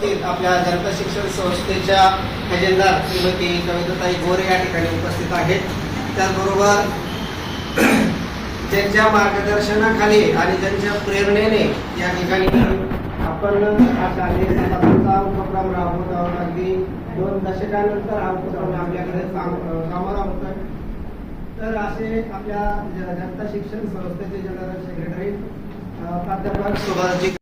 उपस्थित आपल्या जनता शिक्षण संस्थेच्या खजिनदार श्रीमती कविताताई गोरे या ठिकाणी उपस्थित आहेत. त्याचबरोबर त्यांच्या मार्गदर्शनाखाली आणि त्यांच्या प्रेरणेने या ठिकाणी आपण हा उपक्रम राबवत आहोत. अगदी दोन दशकानंतर हा उपक्रम आपल्याकडे काम- कामाला होतोय. तर असे आपल्या जनता शिक्षण संस्थेचे जनरल सेक्रेटरी प्राध्यापक सुभाषजी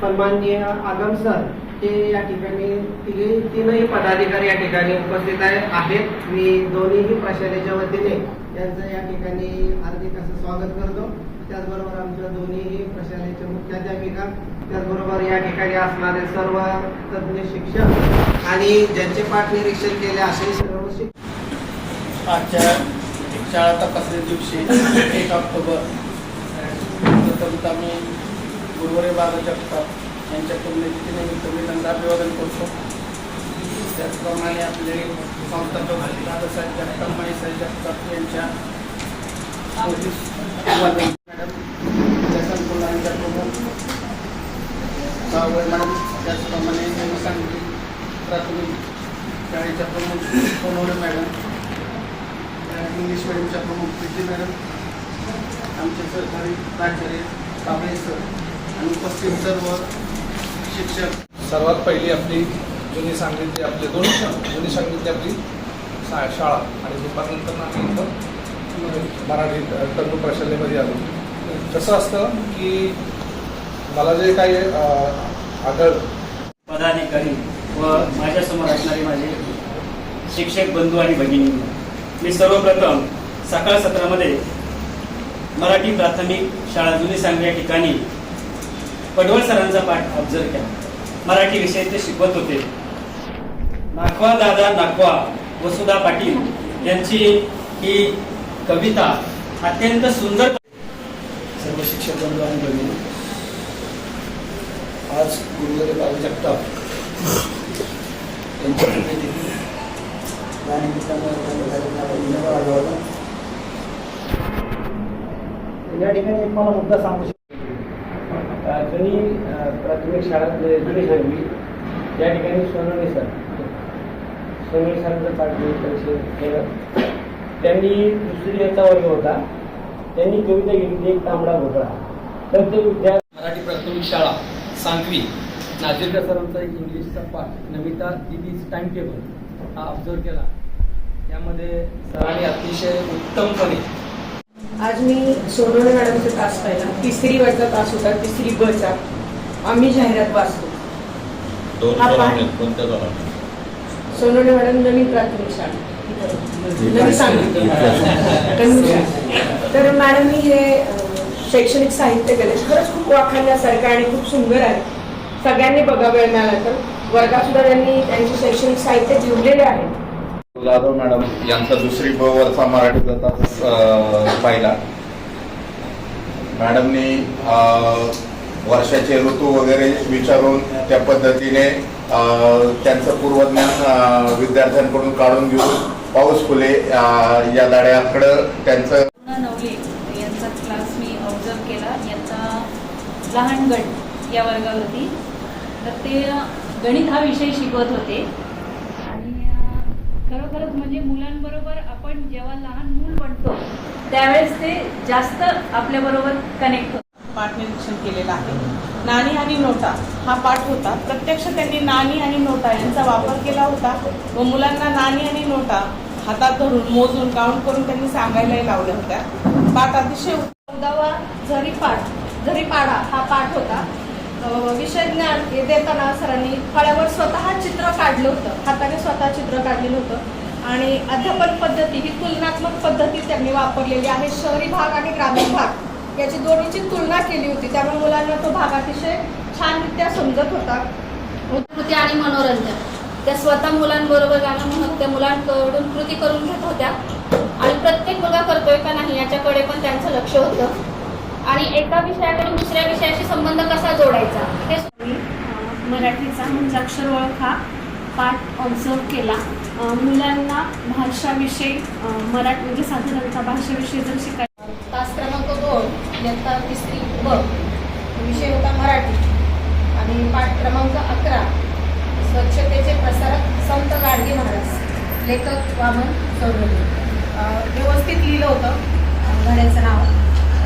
सन्माननीय आगम सर हे या ठिकाणी तिघे तीनही पदाधिकारी या ठिकाणी उपस्थित आहेत. मी दोन्हीही प्रशालेच्या वतीने यांचं या ठिकाणी हार्दिक असं स्वागत करतो. त्याचबरोबर आमच्या दोन्हीही प्रशालेच्या मुख्याध्यापिका त्याचबरोबर या ठिकाणी असणारे सर्व तज्ज्ञ शिक्षक आणि ज्यांचे पाठ निरीक्षण केले असे सर्व शिक्षक. आजच्या शाळा तपासणी दिवशी एक ऑक्टोबर. प्रथमतः मी गुरुवारी बाबा जगताप यांच्या पुण्यतिथीनिमित्त मी त्यांना अभिवादन करतो. त्याचप्रमाणे आपले संस्थापक दादासाहेब जगताप माईसाहेब जगताप यांच्या प्राथमिक शाळेच्या प्रमुख इंग्लिश मिडियमच्या प्रमुख प्रीती मॅडम, आमचे सहकारी प्राचार्य कांबळे सर. आणि उपस्थित सर्व शिक्षक सर्वात पहिली आपली जुनी सांगलीतली आपले दोन जुनी सांगलीतली आपली शा शाळा आणि दुपारनंतर आम्ही इथं मराठी तरुण प्रशालेमध्ये आलो. कसं असतं की मला जे काही आढळ पदाधिकारी व माझ्यासमोर असणारे माझे शिक्षक बंधू आणि भगिनी. मी सर्वप्रथम सकाळ सत्रामध्ये मराठी प्राथमिक शाळा जुनी सांगली या ठिकाणी पडवळ सरांचा पाठ ऑब्झर्व केला. मराठी विषय ते शिकवत होते. नाखवा दादा नाखवा वसुधा पाटील यांची ही कविता अत्यंत सुंदर सर्व शिक्षक बंधू आणि भगिनी आज गुरुवारी बाबा जगताप यांच्या. या ठिकाणी एक मला मुद्दा सांगू जुनी प्राथमिक शाळा जुनी सांगली या ठिकाणी सोनवणे सर सोनवणे सरांचं पाठवून परिचय केलं. त्यांनी दुसरी याचा वर्ग होता. त्यांनी कविता घेतली एक तांबडा घोटाळा तर ते विद्यार्थी मराठी प्राथमिक शाळा सांगवी नाझिरका सरांचा एक इंग्लिशचा पाठ नमिता दिदीज टाइम टेबल हा ऑब्झर्व केला. त्यामध्ये सरांनी अतिशय उत्तमपणे आज मी सोनवणे मॅडमचा तास पाहिला. तिसरी वरचा तास होता तिसरी बचा आम्ही जाहिरात वाचतो. हा पाठ. सोनवणे मॅडम नवीन प्राथमिक शाळा. सांगितलं. तर मॅडमनी हे अं, शैक्षणिक साहित्य केले खरंच खूप वाखाणण्यासारखं आणि खूप सुंदर आहे. सगळ्यांनी बघा वेळ मिळाला तर. वर्गात सुद्धा त्यांनी त्यांचे शैक्षणिक साहित्य लिहिलेले आहे. जाधव मॅडम यांचा दुसरी ब वरचा मराठीचा तास पाहिला. मॅडमनी वर्षाचे ऋतू वगैरे विचारून त्या पद्धतीने त्यांचं पूर्वज्ञान विद्यार्थ्यांकडून काढून घेऊन पाऊस फुले या दाड्याकडं त्यांचं नवले यांचा क्लास मी ऑब्झर्व केला. यांचा लहान गट या वर्गावरती. तर ते गणित हा विषय शिकवत होते. खरोखरच म्हणजे मुलांबरोबर आपण जेव्हा लहान मूल बनतो त्यावेळेस ते जास्त आपल्याबरोबर कनेक्ट होतं पाठ निरीक्षण केलेलं आहे. नाणी आणि नोटा हा पाठ होता. प्रत्यक्ष त्यांनी नाणी आणि नोटा यांचा वापर केला होता व मुलांना नाणी आणि नोटा हातात धरून मोजून काउंट करून त्यांनी सांगायलाही लावल्या होत्या. पाठ अतिशय चौदावा झरी पाठ झरी पाडा हा पाठ होता विषय ज्ञान हे देताना सरांनी फळ्यावर स्वतः चित्र काढलं होतं. हाताने स्वतः चित्र काढलेलं होतं. आणि अध्यापन पद्धती ही तुलनात्मक पद्धती त्यांनी वापरलेली आहे. शहरी भाग आणि ग्रामीण भाग याची दोन्हीची तुलना केली होती. त्यामुळे मुलांना तो भाग अतिशय छानरित्या समजत होता. कृती आणि मनोरंजन. त्या स्वतः मुलांबरोबर गाणं म्हणत त्या मुलांकडून कृती करून घेत होत्या. आणि प्रत्येक मुलगा करतोय का नाही याच्याकडे पण त्यांचं लक्ष होतं. आणि एका विषयाकडून दुसऱ्या विषयाशी संबंध कसा जोडायचा? हे मराठीचा म्हणजे अक्षर ओळख हा पाठ ऑब्झर्व केला. मुलांना भाषाविषयी मराठी म्हणजे साधारणतः भाषेविषयी जर शिकायचं तास क्रमांक दोन इयत्ता तिसरी ब. विषय होता मराठी. आणि पाठ क्रमांक अकरा स्वच्छतेचे प्रसारक संत गाडगे महाराज. लेखक वामन चौरवले व्यवस्थित लिहिलं होतं अं, धड्याचं नाव.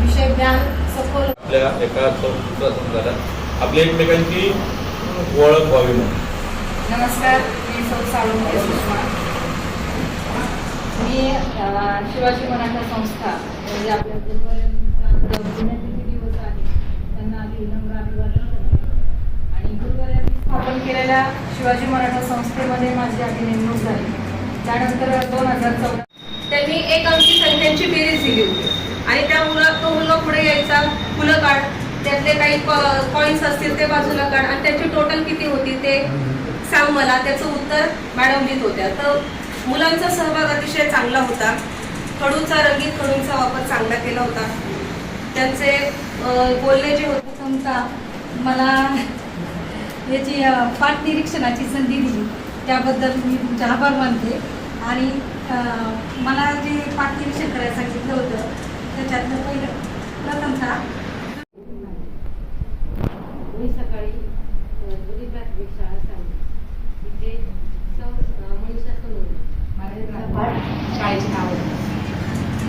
विषय ज्ञान सखोल आपल्या एका झाला. आपल्या एकमेकांची ओळख व्हावी म्हणून. नमस्कार मी सौ सुषमा. मी शिवाजी मराठा संस्था म्हणजे आपल्या दिवस आहे. त्यांना आधी विनम्र अभिवादन आणि गुरुवर्यांनी स्थापन केलेल्या शिवाजी मराठा संस्थेमध्ये माझी आधी नेमणूक झाली. त्यानंतर दोन हजार चौदा त्यांनी एक अंकी संख्यांची बेरीज दिली होती. आणि त्या मुलं तो मुलगा पुढे यायचा. फुलं काढ. त्यातले काही कॉईन्स असतील ते बाजूला काढ. आणि त्याची टोटल किती होती ते सांग मला. त्याचं उत्तर मॅडम लिहित होत्या. तर मुलांचा सहभाग अतिशय चांगला होता. खडूचा रंगीत खडूंचा वापर चांगला केला होता. त्यांचे बोलणे जे होते समजा मला याची पाठनिरीक्षणाची पाठ निरीक्षणाची संधी दिली त्याबद्दल मी तुमचे आभार मानते. आणि मला जे पाठ निरीक्षण करायला सांगितलं होतं त्याच्यातलं पहिलं प्रथमतः मी सकाळी जुनी प्राथमिक शाळा सांगली तिथे सौ मनीषा सोनवणे पाठ शाळेचे नाव होतं.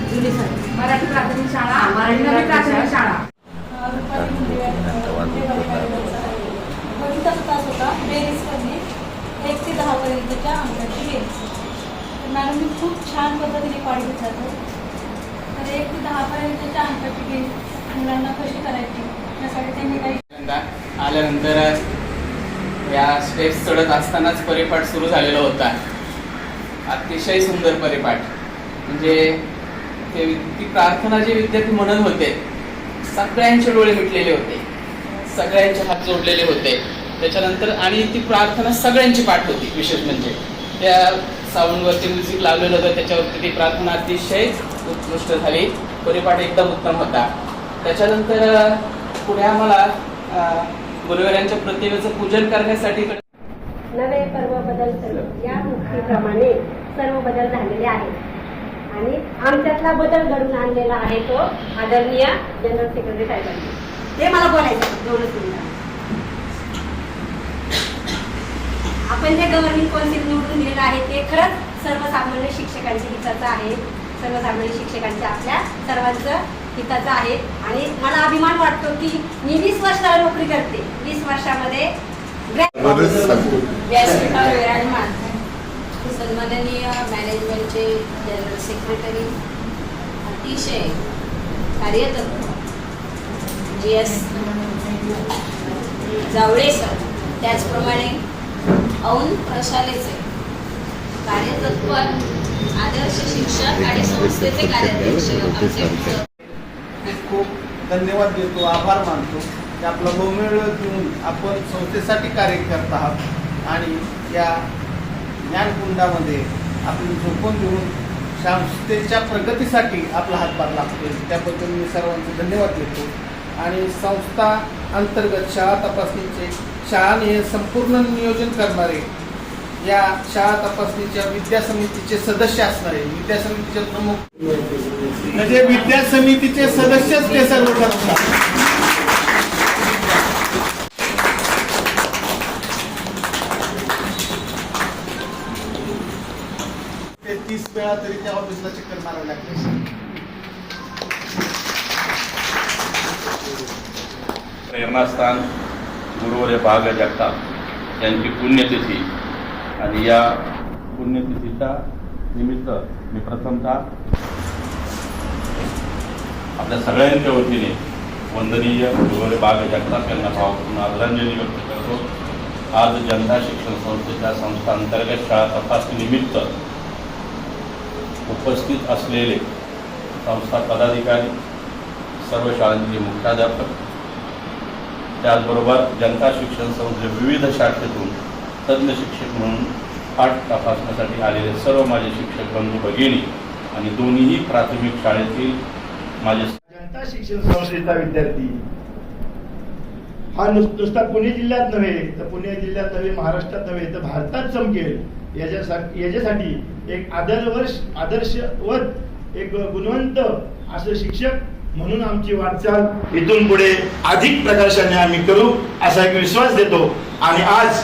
जुनी सांगली मराठी प्राथमिक शाळा मराठी प्राथमिक शाळा गणिताचा तास होता बेरीज करणे एक ते दहापर्यंतच्या अंकाची बेरीज तर मॅडमनी खूप छान पद्धतीने पाठ घेतला तो. तर एक ते दहापर्यंतच्या अंकाची मुलांना कशी करायची? त्यांनी काही आल्यानंतर या स्टेप्स चढत असतानाच परिपाठ सुरू झालेला होता. अतिशय सुंदर परिपाठ. म्हणजे ते ती प्रार्थना जे विद्यार्थी म्हणत होते सगळ्यांचे डोळे मिटलेले होते. सगळ्यांचे हात जोडलेले होते. त्याच्यानंतर आणि ती प्रार्थना सगळ्यांची पाठ होती विशेष म्हणजे. त्या साऊंडवरती म्युझिक लावलेलं होतं त्याच्यावरती ती प्रार्थना अतिशय उत्कृष्ट झाली. परिपाठ एकदम उत्तम होता. त्याच्यानंतर पुढे आम्हाला गुरुवारांच्या प्रतिमेचं पूजन करण्यासाठी नवे पर्व बदल सर्व या मुक्तीप्रमाणे सर्व बदल झालेले आहेत. आणि आमच्यातला बदल घडून आणलेला आहे तो आदरणीय जनरल सेक्रेटरी साहेबांनी. ते मला बोलायचं दोनच मिनिटं. आपण जे गव्हर्निंग कौन्सिल निवडून दिलेलं आहे ते खरंच सर्वसामान्य शिक्षकांच्या हिताचं आहे. सर्वसामान्य शिक्षकांच्या आपल्या सर्वांचं हिताचं आहे. आणि मला अभिमान वाटतो की मी वीस वर्षाला नोकरी करते. वीस वर्षामध्ये व्यासपीठावर विराजमान सन्माननीय मॅनेजमेंटचे जनरल सेक्रेटरी अतिशय कार्यतत्पर जी एस जावळे सर त्याचप्रमाणे औन प्रशालेचे कार्यतत्पर आदर्श शिक्षक आणि संस्थेचे कार्याध्यक्ष आमचे उत्तर खूप धन्यवाद देतो आभार मानतो की आपला बहुमेळ देऊन आपण संस्थेसाठी कार्य करत आहात आणि या ज्ञानकुंडामध्ये आपण झोपून देऊन संस्थेच्या प्रगतीसाठी आपला हातभार लागतो त्याबद्दल मी सर्वांचे धन्यवाद देतो. आणि संस्था अंतर्गत शाळा तपासणीचे शाळाने संपूर्ण नियोजन करणारे या शाळा तपासणीच्या विद्या समितीचे सदस्य असणारे विद्या समितीचे प्रमुख. म्हणजे विद्या समितीचे सदस्यच ते सर्व ते तीस वेळा तरी त्या ऑफिसला चक्कर मारावे लागते. प्रेरणास्थान गुरुवर्य भाग जगताप यांची पुण्यतिथी. आणि या पुण्यतिथीच्या निमित्त मी प्रथमतः आपल्या सगळ्यांच्या वतीने वंदनीय गुरुवर्य बाग जगताप यांना भावपूर्ण आदरांजली व्यक्त करतो. आज जनता शिक्षण संस्थेच्या संस्था अंतर्गत शाळा तपासणी निमित्त उपस्थित असलेले संस्था पदाधिकारी सर्व शाळांचे मुख्याध्यापक त्याचबरोबर जनता शिक्षण संस्थे विविध शाखेतून तज्ज्ञ शिक्षक म्हणून पाठ तपासण्यासाठी आलेले सर्व माझे शिक्षक बंधू भगिनी आणि दोन्हीही प्राथमिक शाळेतील माझे जनता शिक्षण संस्थेचा विद्यार्थी. हा नुसता पुणे जिल्ह्यात नव्हे तर पुणे जिल्ह्यात नव्हे महाराष्ट्रात नव्हे तर भारतात चमकेल याच्यासाठी याच्यासाठी एक आदर्श आदर्शवत एक गुणवंत असं शिक्षक म्हणून आमची वाटचाल इथून पुढे अधिक प्रकाशाने आम्ही करू असा एक विश्वास देतो. आणि आज